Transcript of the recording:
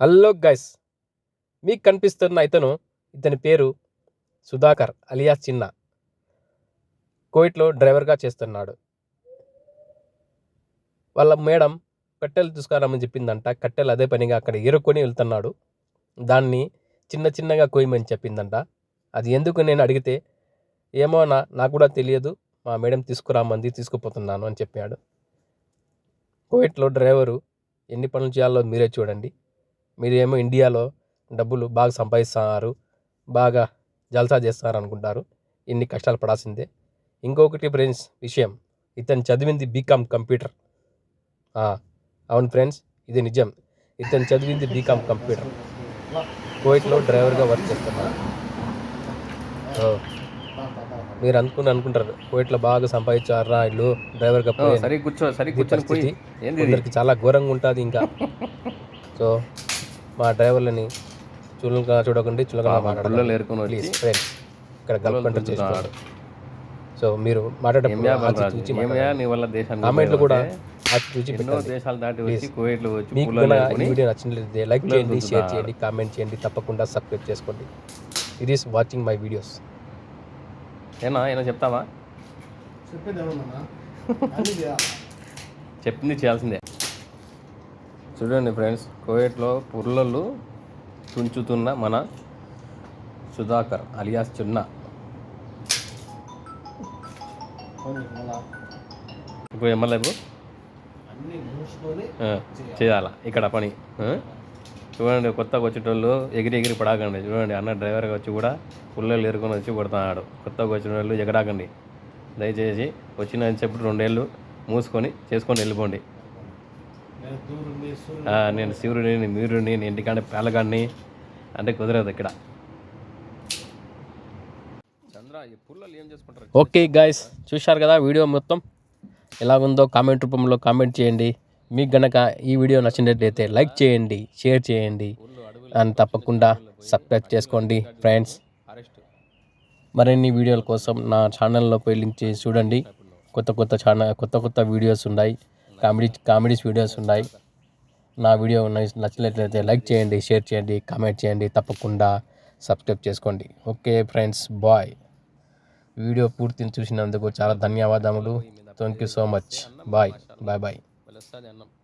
Hello guys మీకు కనిపిస్తున్న ఇతను ఇతని పేరు సుధాకర్ అలియాస్ చిన్న. కోయిట్లో డ్రైవర్గా చేస్తున్నాడు. వాళ్ళ మేడం కట్టెలు తీసుకురామని చెప్పిందంట కట్టెలు అదే పనిగా అక్కడ ఎరుక్కొని వెళ్తున్నాడు. దాన్ని చిన్న చిన్నగా కోయమని చెప్పిందంట. అది ఎందుకు నేను అడిగితే ఏమో నా నాకు కూడా తెలియదు మా మేడం తీసుకురామంది తీసుకుపోతున్నాను అని చెప్పాడు. కోయిట్లో డ్రైవరు ఎన్ని పనులు చేయాలో మీరే చూడండి. మీరేమో ఇండియాలో డబ్బులు బాగా సంపాదిస్తున్నారు బాగా జల్సా చేస్తున్నారు అనుకుంటారు ఇన్ని కష్టాలు పడాల్సిందే. ఇంకొకటి ఫ్రెండ్స్ విషయం. ఇతను చదివింది బీకామ్ కంప్యూటర్. అవును ఫ్రెండ్స్ ఇది నిజం. ఇతను చదివింది బీకామ్ కంప్యూటర్. కోవిట్లో డ్రైవర్గా వర్క్ చేస్తున్నాడు ఓ, మీరు అనుకుని అనుకుంటారు. కోవిట్లో బాగా సంపాదించారా ఇల్లు డ్రైవర్గా సరే కూర్చో సరే కూర్చొని పరిస్థితి. చాలా ఘోరంగా ఉంటుంది ఇంకా. సో మా డ్రైవర్లని చులకగా చూడకండి చులకగా మాట్లాడాలి ఫ్రెండ్స్ ఇక్కడ గల్ఫ్ సో మీరు మాట్లాడేటప్పుడు కామెంట్లు కూడా మీకు ఈ వీడియో నచ్చినట్లయితే లైక్ చేయండి షేర్. చేయండి కామెంట్ చేయండి తప్పకుండా సబ్స్క్రైబ్ చేసుకోండి. ఇది ఈస్ వాచింగ్ మై వీడియోస్ ఏనా ఏనా చెప్తావా? చెప్పింది చేయాల్సిందే. చూడండి ఫ్రెండ్స్ కువైట్లో పుల్లలు తుంచుతున్న మన సుధాకర్ అలియాస్ చున్న. ఇప్పుడు ఎమ్మెల్యే చేయాలా. ఇక్కడ పని? చూడండి కొత్తగా వచ్చేటోళ్ళు ఎగిరి ఎగిరి పడాకండి. చూడండి అన్న డ్రైవర్గా వచ్చి కూడా పుల్లలు ఎరుకొని వచ్చి కొడుతున్నాడు. కొత్తగా వచ్చిన వాళ్ళు ఎగడాకండి దయచేసి వచ్చిన చెప్పి రెండేళ్ళు మూసుకొని చేసుకొని వెళ్ళిపోండి. నేను శివుడిని మీరుని నేను ఇంటికాడ పేలగాడిని. అంటే కుదరదు ఇక్కడ. చంద్ర ఈ పుల్లలు ఏం చేసుకుంటారు? ఓకే గాయస్ చూశారు కదా వీడియో మొత్తం? ఎలాగుందో కామెంట్ రూపంలో కామెంట్ చేయండి. మీకు గనక ఈ వీడియో నచ్చినట్లయితే లైక్ చేయండి షేర్ చేయండి. అండ్ తప్పకుండా సబ్స్క్రైబ్ చేసుకోండి ఫ్రెండ్స్. మరిన్ని వీడియోల కోసం నా ఛానల్లో పోయి లింక్ చేసి చూడండి. కొత్త కొత్త ఛానల్ కొత్త కొత్త వీడియోస్ ఉన్నాయి. కామెడీ కామెడీస్ వీడియోస్ ఉన్నాయి. నా వీడియో నచ్చి- నచ్చినట్లయితే లైక్ చేయండి షేర్ చేయండి కామెంట్ చేయండి. తప్పకుండా సబ్స్క్రైబ్ చేసుకోండి. Okay friends bye. వీడియో పూర్తిని చూసినందుకు చాలా ధన్యవాదములు. Thank you so much bye bye bye అన్నం.